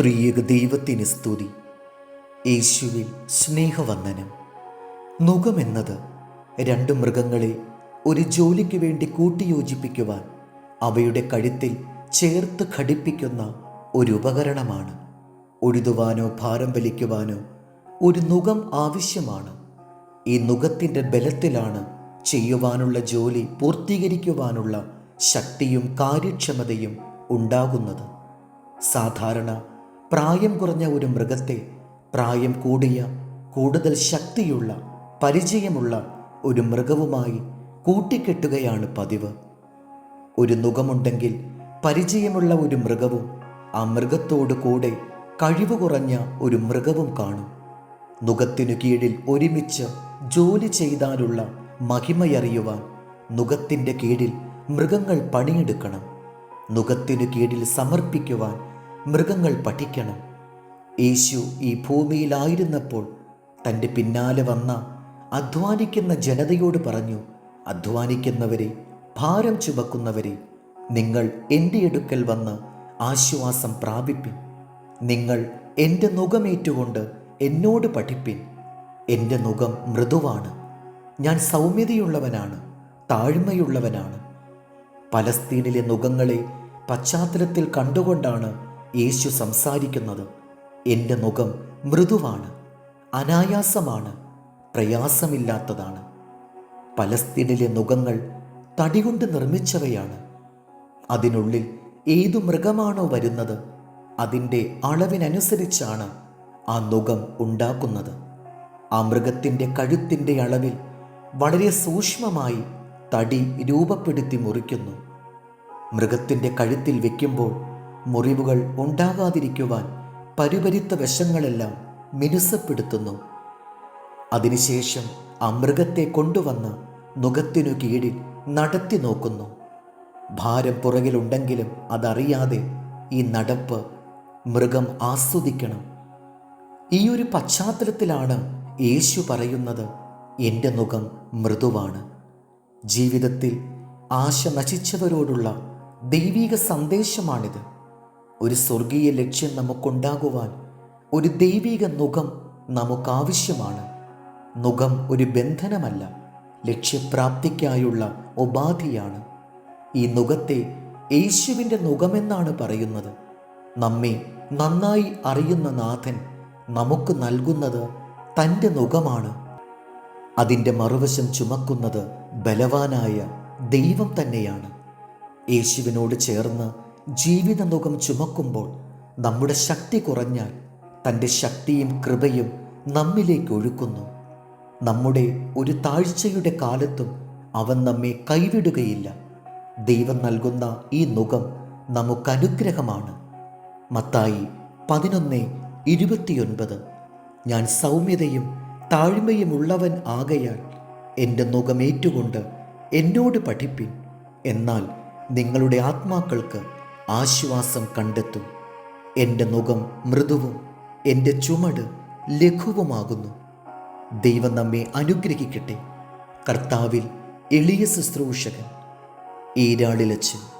ത്രിയേക ദൈവത്തിന് സ്തുതി. യേശുവിൽ സ്നേഹവന്ദനം. നുഖമെന്നത് രണ്ട് മൃഗങ്ങളെ ഒരു ജോലിക്ക് വേണ്ടി കൂട്ടിയോജിപ്പിക്കുവാൻ അവയുടെ കഴുത്തിൽ ചേർത്ത് ഘടിപ്പിക്കുന്ന ഒരു ഉപകരണമാണ്. ഒഴുതുവാനോ ഭാരം വലിക്കുവാനോ ഒരു നുഖം ആവശ്യമാണ്. ഈ നുഖത്തിന്റെ ബലത്തിലാണ് ചെയ്യുവാനുള്ള ജോലി പൂർത്തീകരിക്കുവാനുള്ള ശക്തിയും കാര്യക്ഷമതയും ഉണ്ടാകുന്നത്. സാധാരണ പ്രായം കുറഞ്ഞ ഒരു മൃഗത്തെ പ്രായം കൂടിയ കൂടുതൽ ശക്തിയുള്ള പരിചയമുള്ള ഒരു മൃഗവുമായി കൂട്ടിക്കെട്ടുകയാണ് പതിവ്. ഒരു നുഖമുണ്ടെങ്കിൽ പരിചയമുള്ള ഒരു മൃഗവും ആ മൃഗത്തോടു കൂടെ കഴിവ് കുറഞ്ഞ ഒരു മൃഗവും കാണും. നുഖത്തിനു കീഴിൽ ഒരുമിച്ച് ജോലി ചെയ്താലുള്ള മഹിമയറിയുവാൻ നുഖത്തിന്റെ കീഴിൽ മൃഗങ്ങൾ പണിയെടുക്കണം. നുഖത്തിനു കീഴിൽ സമർപ്പിക്കുവാൻ മൃഗങ്ങൾ പഠിക്കണം. യേശു ഈ ഭൂമിയിലായിരുന്നപ്പോൾ തന്റെ പിന്നാലെ വന്ന അധ്വാനിക്കുന്ന ജനതയോട് പറഞ്ഞു അധ്വാനിക്കുന്നവരെ ഭാരം ചുമക്കുന്നവരെ നിങ്ങൾ എന്റെ അടുക്കൽ വന്ന് ആശ്വാസം പ്രാപിപ്പിൻ. നിങ്ങൾ എന്റെ നുഖമേറ്റുകൊണ്ട് എന്നോട് പഠിപ്പിൻ. എന്റെ നുഖം മൃദുവാണ്. ഞാൻ സൗമ്യതയുള്ളവനാണ് താഴ്മയുള്ളവനാണ്. പലസ്തീനിലെ നുഖങ്ങളെ പശ്ചാത്തലത്തിൽ കണ്ടുകൊണ്ടാണ് യേശു സംസാരിക്കുന്നത് എന്റെ മുഖം മൃദുവാണ് അനായാസമാണ് പ്രയാസമില്ലാത്തതാണ്. പലസ്തീനിലെ മുഖങ്ങൾ തടികൊണ്ട് നിർമ്മിച്ചവയാണ്. അതിനുള്ളിൽ ഏതു മൃഗമാണോ വരുന്നത് അതിന്റെ അളവിനനുസരിച്ചാണ് ആ നുഖം ഉണ്ടാക്കുന്നത്. ആ മൃഗത്തിന്റെ കഴുത്തിന്റെ അളവിൽ വളരെ സൂക്ഷ്മമായി തടി രൂപപ്പെടുത്തി മുറിക്കുന്നു. മൃഗത്തിന്റെ കഴുത്തിൽ വെക്കുമ്പോൾ മുറിവുകൾ ഉണ്ടാകാതിരിക്കുവാൻ പരിപരിത്ത വശങ്ങളെല്ലാം മിനുസപ്പെടുത്തുന്നു. അതിനുശേഷം ആ മൃഗത്തെ കൊണ്ടുവന്ന് നുഖത്തിനു കീഴിൽ നടത്തി നോക്കുന്നു. ഭാരം പുറകിലുണ്ടെങ്കിലും അതറിയാതെ ഈ നടപ്പ് മൃഗം ആസ്വദിക്കണം. ഈ ഒരു പശ്ചാത്തലത്തിലാണ് യേശു പറയുന്നത് എന്റെ മുഖം മൃദുവാണ്. ജീവിതത്തിൽ ആശ നശിച്ചവരോടുള്ള ദൈവീക സന്ദേശമാണിത്. ഒരു സ്വർഗീയ ലക്ഷ്യം നമുക്കുണ്ടാകുവാൻ ഒരു ദൈവിക നുഖം നമുക്കാവശ്യമാണ്. നുഖം ഒരു ബന്ധനമല്ല ലക്ഷ്യപ്രാപ്തിക്കായുള്ള ഉപാധിയാണ്. ഈ നുഖത്തെ യേശുവിന്റെ നുഖമെന്നാണ് പറയുന്നത്. നമ്മെ നന്നായി അറിയുന്ന നാഥൻ നമുക്ക് നൽകുന്നത് തന്റെ നുഖമാണ് അതിന്റെ മറുവശം ചുമക്കുന്നത് ബലവാനായ ദൈവം തന്നെയാണ്. യേശുവിനോട് ചേർന്ന് ജീവിത മുഖം ചുമക്കുമ്പോൾ നമ്മുടെ ശക്തി കുറഞ്ഞാൽ തന്റെ ശക്തിയും കൃപയും നമ്മിലേക്ക് ഒഴുക്കുന്നു. നമ്മുടെ ഒരു താഴ്ചയുടെ കാലത്തും അവൻ നമ്മെ കൈവിടുകയില്ല. ദൈവം നൽകുന്ന ഈ മുഖം നമുക്കനുഗ്രഹമാണ് മത്തായി പതിനൊന്ന് ഇരുപത്തിയൊൻപത്. ഞാൻ സൗമ്യതയും താഴ്മയുമുള്ളവൻ ആകയാൽ എന്റെ മുഖമേറ്റുകൊണ്ട് എന്നോട് പഠിപ്പിൻ. എന്നാൽ നിങ്ങളുടെ ആത്മാക്കൾക്ക് ആശ്വാസം കണ്ടെത്തും. എന്റെ മുഖം മൃദുവും എന്റെ ചുമട് ലഘുവുമാകുന്നു. ദൈവം നമ്മെ അനുഗ്രഹിക്കട്ടെ. കർത്താവിൽ എളിയ ശുശ്രൂഷകൻ ഈരാളിലച്ചൻ